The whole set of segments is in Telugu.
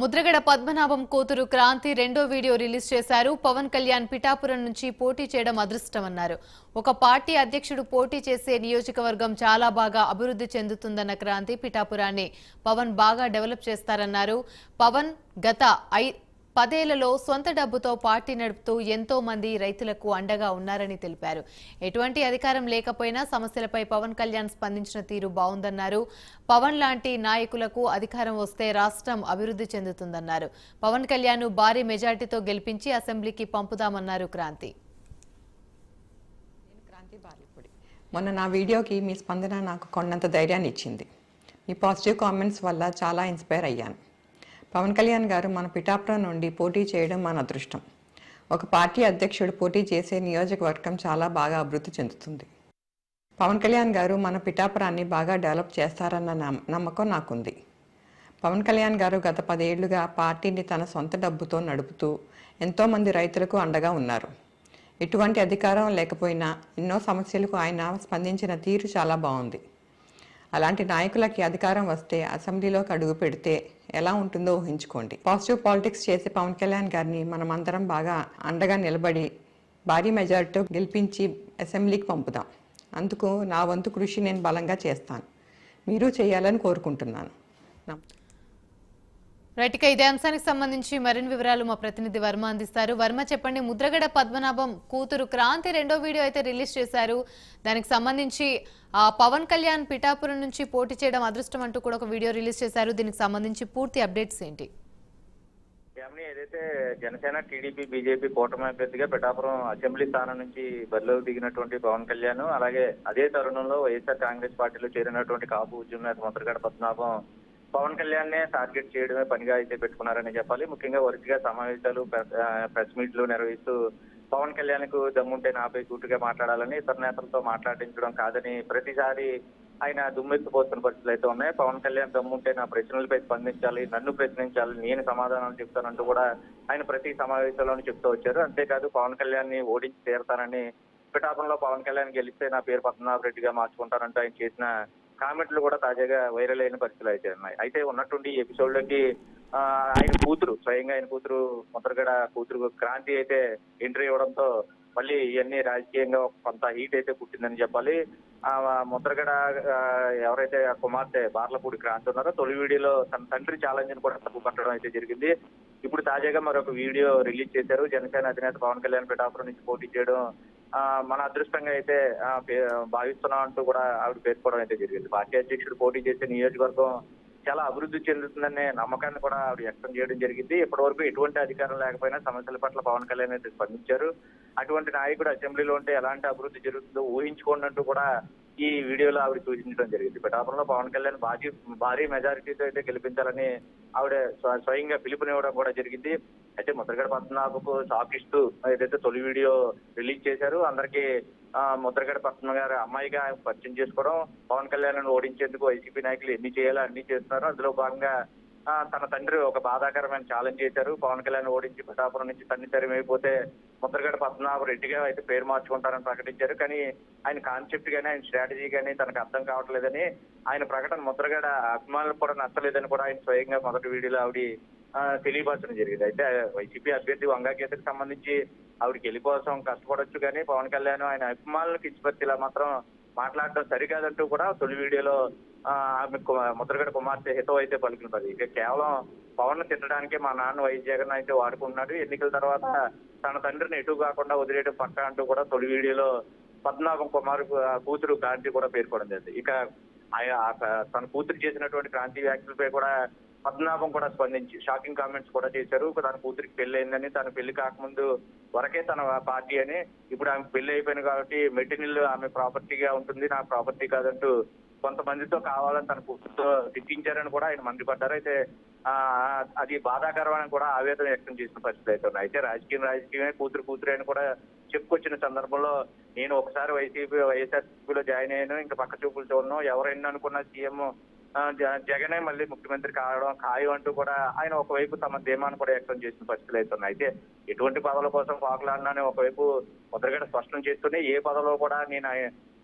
ముద్రగడ పద్మనాభం కూతురు క్రాంతి రెండో వీడియో రిలీజ్ చేశారు. పవన్ కళ్యాణ్ పిఠాపురం నుంచి పోటీ చేయడం అదృష్టమన్నారు. ఒక పార్టీ అధ్యక్షుడు పోటీ చేసే నియోజకవర్గం చాలా బాగా అభివృద్ధి చెందుతుందన్న క్రాంతి పిఠాపురాన్ని పవన్ బాగా డెవలప్ చేస్తారన్నారు. పవన్ గత ఐ పదేళ్ళలో సొంత డబ్బుతో పార్టీ నడుపుతూ ఎంతో మంది రైతులకు అండగా ఉన్నారని తెలిపారు. ఎటువంటి అధికారం లేకపోయినా సమస్యలపై పవన్ కళ్యాణ్ స్పందించిన తీరు బావుందన్నారు. పవన్ లాంటి నాయకులకు అధికారం వస్తే రాష్ట్రం అభివృద్ధి చెందుతుందన్నారు. పవన్ కళ్యాణ్ భారీ మెజార్టీతో గెలిపించి అసెంబ్లీకి పంపుదామన్నారు క్రాంతి. నేను క్రాంతి బాలిపూడి. మొన్న నా వీడియోకి మీ స్పందన నాకు కొన్నంత ధైర్యాన్ని ఇచ్చింది మీ పాజిటివ్ కామెంట్స్ వల్ల చాలా ఇన్స్పైర్ అయ్యాను. పవన్ కళ్యాణ్ గారు మన పిఠాపురం నుండి పోటీ చేయడం మన అదృష్టం. ఒక పార్టీ అధ్యక్షుడు పోటీ చేసే నియోజకవర్గం చాలా బాగా అభివృద్ధి చెందుతుంది. పవన్ కళ్యాణ్ గారు మన పిఠాపురాన్ని బాగా డెవలప్ చేస్తారన్న నమ్మకం నాకుంది. పవన్ కళ్యాణ్ గారు గత పదేళ్ళుగా పార్టీని తన సొంత డబ్బుతో నడుపుతూ ఎంతోమంది రైతులకు అండగా ఉన్నారు. ఎటువంటి అధికారం లేకపోయినా ఎన్నో సమస్యలకు ఆయన స్పందించిన తీరు చాలా బాగుంది. అలాంటి నాయకులకి అధికారం వస్తే అసెంబ్లీలోకి అడుగు పెడితే ఎలా ఉంటుందో ఊహించుకోండి. పాజిటివ్ పాలిటిక్స్ చేసే పవన్ కళ్యాణ్ గారిని మనం అందరం బాగా అండగా నిలబడి భారీ మెజార్టీతో గెలిపించి అసెంబ్లీకి పంపుదాం. అందుకు నా వంతు కృషి నేను బలంగా చేస్తాను. మీరు చేయాలని కోరుకుంటున్నాను. రైట్ ఇక ఇదే అంశానికి సంబంధించి మరిన్ని వివరాలు మా ప్రతినిధి వర్మ అందిస్తారు. వర్మ చెప్పండి ముద్రగడ పద్మనాభం కూతురు క్రాంతి రెండో వీడియో అయితే రిలీజ్ చేశారు. దానికి సంబంధించి ఆ, పవన్ కళ్యాణ్ పిఠాపురం నుంచి పోటీ చేయడం అదృష్టం అంటూ కూడా ఒక వీడియో రిలీజ్ చేశారు. దీనికి సంబంధించి పూర్తి అప్డేట్స్ ఏంటి? ఏదైతే జనసేన టీడీపీ బీజేపీ కూటమి అభ్యర్థిగా పిఠాపురం అసెంబ్లీ స్థానం నుంచి బరిలోకి దిగినటువంటి పవన్ కళ్యాణ్ అలాగే అదే తరుణంలో వైఎస్ఆర్ కాంగ్రెస్ పార్టీలో చేరినటువంటి కాపు ఉద్యమ నేత ముద్రగడ పద్మనాభం పవన్ కళ్యాణ్ నే టార్గెట్ చేయడమే పనిగా అయితే పెట్టుకున్నారని చెప్పాలి. ముఖ్యంగా వరుసగా సమావేశాలు ప్రెస్- ప్రెస్ మీట్లు నిర్వహిస్తూ పవన్ కళ్యాణ్కు దమ్ముంటే నాపై కూటుగా మాట్లాడాలని ఇతర నేతలతో మాట్లాడించడం కాదని ప్రతిసారి ఆయన దుమ్మెత్తిపోతున్న పరిస్థితులు అయితే ఉన్నాయి. పవన్ కళ్యాణ్ దమ్ముంటే నా ప్రశ్నలపై స్పందించాలి నన్ను ప్రశ్నించాలి నేను సమాధానాలు చెప్తానంటూ కూడా ఆయన ప్రతి సమావేశంలోనూ చెప్తూ వచ్చారు. అంతేకాదు పవన్ కళ్యాణ్ని ఓడించి తీరతానని పిఠాపురంలో పవన్ కళ్యాణ్ గెలిస్తే నా పేరు పద్మనాభ రెడ్డిగా మార్చుకుంటానంటూ ఆయన చేసిన కామెంట్లు కూడా తాజాగా వైరల్ అయిన పరిస్థితులు అయితే ఉన్నాయి. అయితే ఉన్నటువంటి ఈ ఎపిసోడ్లోకి ఆయన కూతురు స్వయంగా ఆయన కూతురు ముద్రగడ కూతురు క్రాంతి అయితే ఎంట్రీ ఇవ్వడంతో మళ్ళీ ఇవన్నీ రాజకీయంగా కొంత హీట్ అయితే పుట్టిందని చెప్పాలి. ఆ ముద్రగడ ఎవరైతే ఆ కుమార్తె బార్లపూడి క్రాంతి ఉన్నారో తొలి వీడియోలో తన తండ్రి ఛాలెంజ్ని కూడా తప్పు పట్టడం అయితే జరిగింది. ఇప్పుడు తాజాగా మరొక వీడియో రిలీజ్ చేశారు. జనసేన అధినేత పవన్ కళ్యాణ్ పిఠాపురం నుంచి పోటీ చేయడం మన అదృష్టంగా అయితే భావిస్తున్నాం అంటూ కూడా ఆవిడ పేర్కోవడం అయితే జరిగింది. పార్టీ అధ్యక్షుడు పోటీ చేసే నియోజకవర్గం చాలా అభివృద్ధి చెందుతుందనే నమ్మకాన్ని కూడా ఆవిడ వ్యక్తం చేయడం జరిగింది. ఇప్పటి వరకు ఎటువంటి అధికారం లేకపోయినా సమస్యల పట్ల పవన్ కళ్యాణ్ అయితే స్పందించారు. అటువంటి నాయకుడు అసెంబ్లీలో ఉంటే ఎలాంటి అభివృద్ధి జరుగుతుందో ఊహించుకోండి అంటూ కూడా ఈ వీడియోలో ఆవిడ సూచించడం జరిగింది. పిఠాపురంలో పవన్ కళ్యాణ్ భారీ భారీ మెజారిటీతో అయితే గెలిపించాలని ఆవిడ స్వయంగా పిలుపునివ్వడం కూడా జరిగింది. అయితే ముద్రగడ పద్మనాభకు షాక్ ఇస్తూ ఏదైతే తొలి వీడియో రిలీజ్ చేశారు అందరికీ ఆ, ముద్రగడ పద్మ గారి అమ్మాయిగా పరిచయం చేసుకోవడం పవన్ కళ్యాణ్ ఓడించేందుకు వైసీపీ నాయకులు ఎన్ని చేయాలో అన్ని చేస్తున్నారు. అందులో భాగంగా తన తండ్రి ఒక బాధాకరమైన ఛాలెంజ్ చేశారు. పవన్ కళ్యాణ్ ఓడించి పిఠాపురం నుంచి తన్ని తరిమైపోతే ముద్రగడ పద్మనాభ రెడ్డిగా అయితే పేరు మార్చుకుంటారని ప్రకటించారు. కానీ ఆయన కాన్సెప్ట్ కానీ ఆయన స్ట్రాటజీ గానీ తనకు అర్థం కావట్లేదని ఆయన ప్రకటన ముద్రగడ అభిమానులకు కూడా నచ్చలేదని కూడా ఆయన స్వయంగా మొదటి వీడియోలో ఆవిడ తెలియపరచడం జరిగింది. అయితే వైసీపీ అభ్యర్థి వంగా గీతకు సంబంధించి ఆవిడకి గెలి కష్టపడొచ్చు కానీ పవన్ కళ్యాణ్ ఆయన అభిమానులకు ఇచ్చిపరిచేలా మాత్రం మాట్లాడటం సరికాదంటూ కూడా తొలి వీడియోలో ఆ, ఆమె ముద్రగడ కుమార్తె హితం అయితే పలుకుతున్నది ఇక కేవలం పవన్ తిట్టడానికి మా నాన్న వైఎస్ జగన్ అయితే వాడుకుంటున్నాడు. ఎన్నికల తర్వాత తన తండ్రిని ఎటు కాకుండా వదిలేయడం పక్క అంటూ కూడా తొలి వీడియోలో పద్మనాభం కుమార్ కూతురు క్రాంతి కూడా పేర్కొనడం జరిగింది ఇక తన కూతురు చేసినటువంటి క్రాంతి వ్యాఖ్యలపై కూడా పద్మనాభం కూడా స్పందించి షాకింగ్ కామెంట్స్ కూడా చేశారు. తన కూతురికి పెళ్ళి అయిందని తన పెళ్ళి కాకముందు వరకే తన పార్టీ అని ఇప్పుడు ఆమె పెళ్ళి అయిపోయింది కాబట్టి మెటీరియల్ ఆమె ప్రాపర్టీగా ఉంటుంది నా ప్రాపర్టీ కాదంటూ కొంతమందితో కావాలని తన కూతురుతో తిట్టించారని కూడా ఆయన మండిపడ్డారు. అయితే అది బాధాకరమని కూడా ఆవేదన వ్యక్తం చేసిన పరిస్థితి అయితే ఉన్నాయి అయితే రాజకీయం రాజకీయమే కూతురు కూతురు అని కూడా చెప్పుకొచ్చిన సందర్భంలో నేను ఒకసారి వైసీపీ వైఎస్ఆర్సీపీలో జాయిన్ అయ్యాను. ఇంకా పక్క చూపులు చూడను ఎవరైనా అనుకున్న సీఎం జగనే మళ్ళీ ముఖ్యమంత్రి కావడం ఖాయం అంటూ కూడా ఆయన ఒకవైపు తమ ధీమాన్ని కూడా వ్యక్తం చేసిన పరిస్థితులు అయితే అయితే ఎటువంటి పదవుల కోసం పాకులాడినానే ఒకవైపు ముద్రగడ స్పష్టం చేస్తూనే ఏ పదవిలో కూడా నేను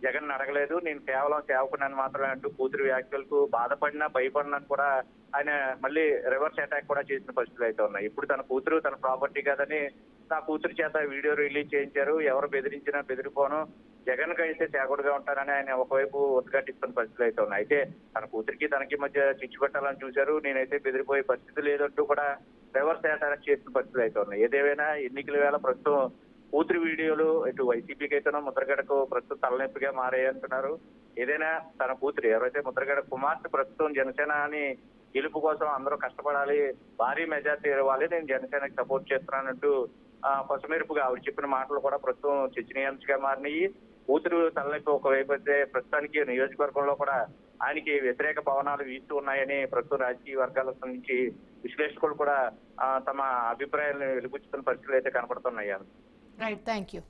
జగన్ అడగలేదు. నేను కేవలం సేవకున్నాను మాత్రమే అంటూ కూతురు వ్యాఖ్యలకు బాధపడినా భయపడినా కూడా ఆయన మళ్ళీ రివర్స్ అటాక్ కూడా చేసిన పరిస్థితులు అయితే ఉన్నాయి. ఇప్పుడు తన కూతురు తన ప్రాపర్టీ కాదని నా కూతురు చేత వీడియో రిలీజ్ చేయించారు. ఎవరు బెదిరించినా బెదిరిపోను. జగన్కు అయితే సేవకుడుగా ఉంటారని ఆయన ఒకవైపు ఉద్ఘాటిస్తున్న పరిస్థితులు అయితే ఉన్నాయి. అయితే తన కూతురికి తనకి మధ్య చిచ్చు పెట్టాలని చూశారు. నేనైతే బెదిరిపోయే పరిస్థితి లేదంటూ కూడా రివర్స్ అటాక్ చేసిన పరిస్థితులు అయితే ఉన్నాయి. ఏదేమైనా ఎన్నికల వేళ ప్రస్తుతం కూతురి వీడియోలు ఇటు వైసీపీకి అయితేనో ముద్రగడకు ప్రస్తుతం తలనొప్పిగా మారాయంటున్నారు ఏదైనా తన కూతురు ఎవరైతే ముద్రగడ కుమార్తె ప్రస్తుతం జనసేన అని గెలుపు కోసం అందరూ కష్టపడాలి భారీ మెజార్టీ ఇవ్వాలి నేను జనసేనకి సపోర్ట్ చేస్తున్నానంటూ పసుమెరుపుగా ఆవిడ చెప్పిన మాటలు కూడా ప్రస్తుతం చర్చనీయాంశగా మారినాయి. కూతురు తలనొప్పి ఒకవైపు అయితే ప్రస్తుతానికి నియోజకవర్గంలో కూడా ఆయనకి వ్యతిరేక పవనాలు వీస్తూ ఉన్నాయని ప్రస్తుతం రాజకీయ వర్గాల నుంచి విశ్లేషకులు కూడా తమ అభిప్రాయాలను వెలుగుచ్చుతున్న పరిస్థితులు అయితే కనపడుతున్నాయి. Right thank you